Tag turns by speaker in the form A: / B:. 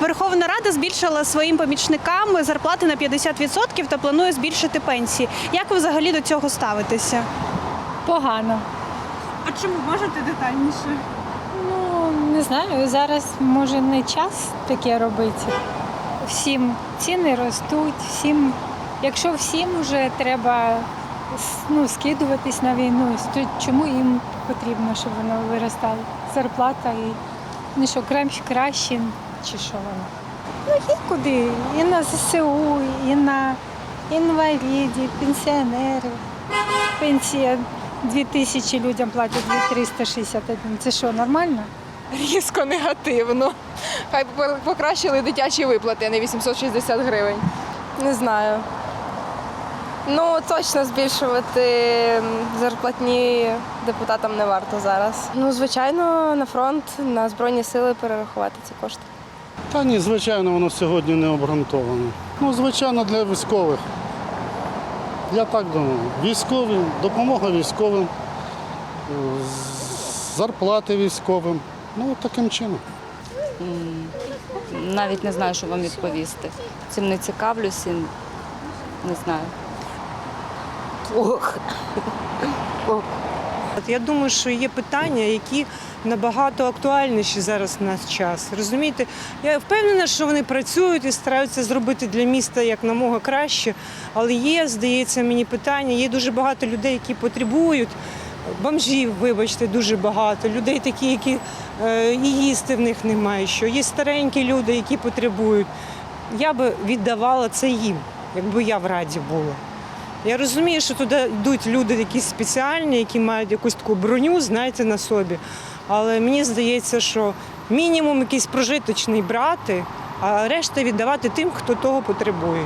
A: Верховна Рада збільшила своїм помічникам зарплати на 50% та планує збільшити пенсії. Як ви взагалі до цього ставитеся?
B: Погано.
A: А чому можете детальніше?
B: Ну, не знаю, зараз може не час таке робити. Всім ціни ростуть, всім, якщо всім вже треба ну, скидуватись на війну, то чому їм потрібно, щоб воно виростало? Зарплата і ну що, краще, краще чи що воно? Ну, є куди. І на ЗСУ, і на інвалідів, пенсіонерів. Пенсія 2 тисячі людям платять 2361. Це що, нормально?
C: Різко негативно. Хай покращили дитячі виплати, а не 860 гривень. Не знаю. Ну, точно збільшувати зарплатні депутатам не варто зараз. Ну, звичайно, на фронт, на Збройні сили перерахувати ці кошти.
D: Та ні, звичайно, воно сьогодні не обґрунтоване. Ну, звичайно, для військових. Я так думаю. Військові, допомога військовим, зарплати військовим. Ну, таким чином.
E: Навіть не знаю, що вам відповісти. Цим не цікавлюся, не знаю.
F: От Я думаю, що є питання, які набагато актуальніші зараз в наш час. Розумієте, я впевнена, що вони працюють і стараються зробити для міста як намога краще. Але є, здається, мені питання. Є дуже багато людей, які потребують. Бомжів, вибачте, дуже багато. Людей такі, які е, і їсти в них немає що. Є старенькі люди, які потребують. Я би віддавала це їм, якби я в раді була. Я розумію, що туди йдуть люди якісь спеціальні, які мають якусь таку броню, знаєте, на собі. Але мені здається, що мінімум якийсь прожиточний брати, а решта віддавати тим, хто того потребує.